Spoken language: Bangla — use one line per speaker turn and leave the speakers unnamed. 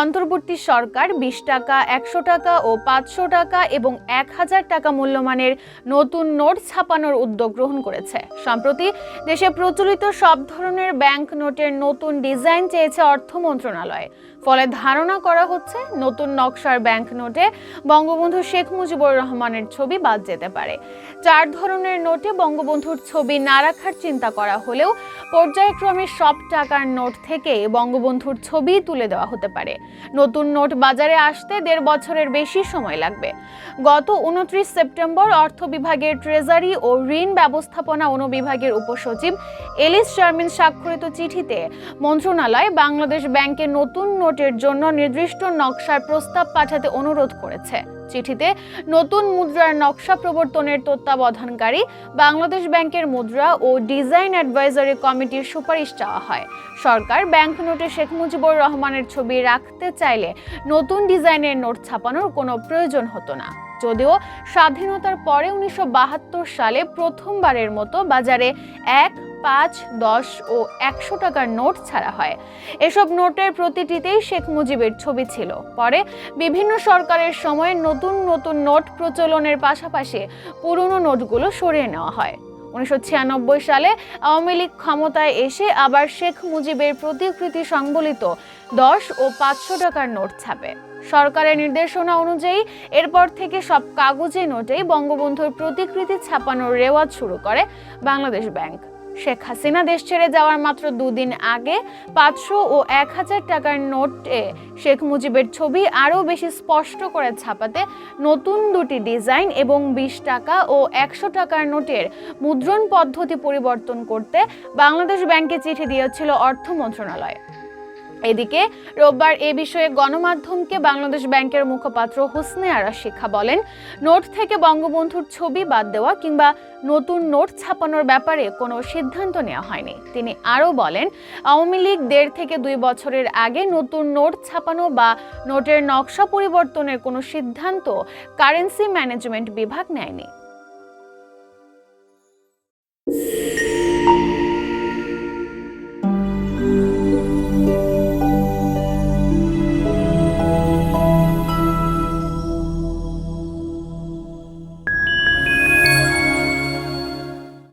অন্তর্বর্তী সরকার বিশ টাকা, একশো টাকা ও পাঁচশো টাকা এবং এক হাজার টাকা মূল্যমানের নতুন নোট ছাপানোর উদ্যোগ গ্রহণ করেছে। সম্প্রতি দেশে প্রচলিত সব ধরনের ব্যাংক নোটের নতুন ডিজাইন চেয়েছে অর্থ মন্ত্রণালয়। ফলে ধারণা করা হচ্ছে নতুন নকশার ব্যাংক নোটে বঙ্গবন্ধু শেখ মুজিবুর রহমানের ছবি বাদ যেতে পারে। চার ধরনের নোটে বঙ্গবন্ধুর ছবি না রাখার চিন্তা করা হলেও পর্যায়ক্রমে সব টাকার নোট থেকে বঙ্গবন্ধুর ছবি তুলে দেওয়া হতে পারে। নতুন নোট বাজারে আসতে দেড় বছরের বেশি সময় লাগবে। গত উনত্রিশ সেপ্টেম্বর অর্থ বিভাগের ট্রেজারি ও ঋণ ব্যবস্থাপনা অনুবিভাগের উপসচিব এলিস শারমিন স্বাক্ষরিত চিঠিতে মন্ত্রণালয় বাংলাদেশ ব্যাংকের নতুন নোটের জন্য নির্দিষ্ট নকশার প্রস্তাব পাঠাতে অনুরোধ করেছে। চিঠিতে নতুন মুদ্রার নকশা প্রবর্তনের তত্ত্বাবধানকারী বাংলাদেশ ব্যাংকের মুদ্রা ও ডিজাইন অ্যাডভাইজারি কমিটির সুপারিশ চাওয়া হয়। সরকার ব্যাংক নোটে শেখ মুজিবুর রহমানের ছবি রাখতে চাইলে নতুন ডিজাইনের নোট ছাপানোর কোনো প্রয়োজন হতো না। যদিও স্বাধীনতার পরে উনিশশো বাহাত্তর সালে প্রথমবারের মতো বাজারে এক পাঁচ, দশ ও একশো টাকার নোট ছাড়া হয়। এসব নোটের প্রতিটিতেই শেখ মুজিবের ছবি ছিল। পরে বিভিন্ন সরকারের সময়ে নতুন নতুন নোট প্রচলনের পাশাপাশি পুরনো নোটগুলো সরিয়ে নেওয়া হয়। উনিশশো ছিয়ানব্বই সালে আওয়ামী লীগ ক্ষমতায় এসে আবার শেখ মুজিবের প্রতিকৃতি সংবলিত দশ ও পাঁচশো টাকার নোট ছাপে। সরকারের নির্দেশনা অনুযায়ী এরপর থেকে সব কাগজে নোটেই বঙ্গবন্ধুর প্রতিকৃতি ছাপানোর রেওয়াজ শুরু করে বাংলাদেশ ব্যাংক। শেখ হাসিনা দেশ ছেড়ে যাওয়ার মাত্র দুদিন আগে পাঁচশো ও এক হাজার টাকার নোটে শেখ মুজিবের ছবি আরও বেশি স্পষ্ট করে ছাপাতে নতুন দুটি ডিজাইন এবং বিশ টাকা ও একশো টাকার নোটের মুদ্রণ পদ্ধতি পরিবর্তন করতে বাংলাদেশ ব্যাংকে চিঠি দিয়েছিল অর্থ মন্ত্রণালয়। এদিকে রোববার এ বিষয়ে গণমাধ্যমকে বাংলাদেশ ব্যাংকের মুখপাত্র হোসনে আরা শিখা বলেন, নোট থেকে বঙ্গবন্ধুর ছবি বাদ দেওয়া কিংবা নতুন নোট ছাপানোর ব্যাপারে কোনো সিদ্ধান্ত নেওয়া হয়নি। তিনি আরও বলেন, আওয়ামী লীগ দেড় থেকে দুই বছরের আগে নতুন নোট ছাপানো বা নোটের নকশা পরিবর্তনের কোনো সিদ্ধান্ত কারেন্সি ম্যানেজমেন্ট বিভাগ নেয়নি।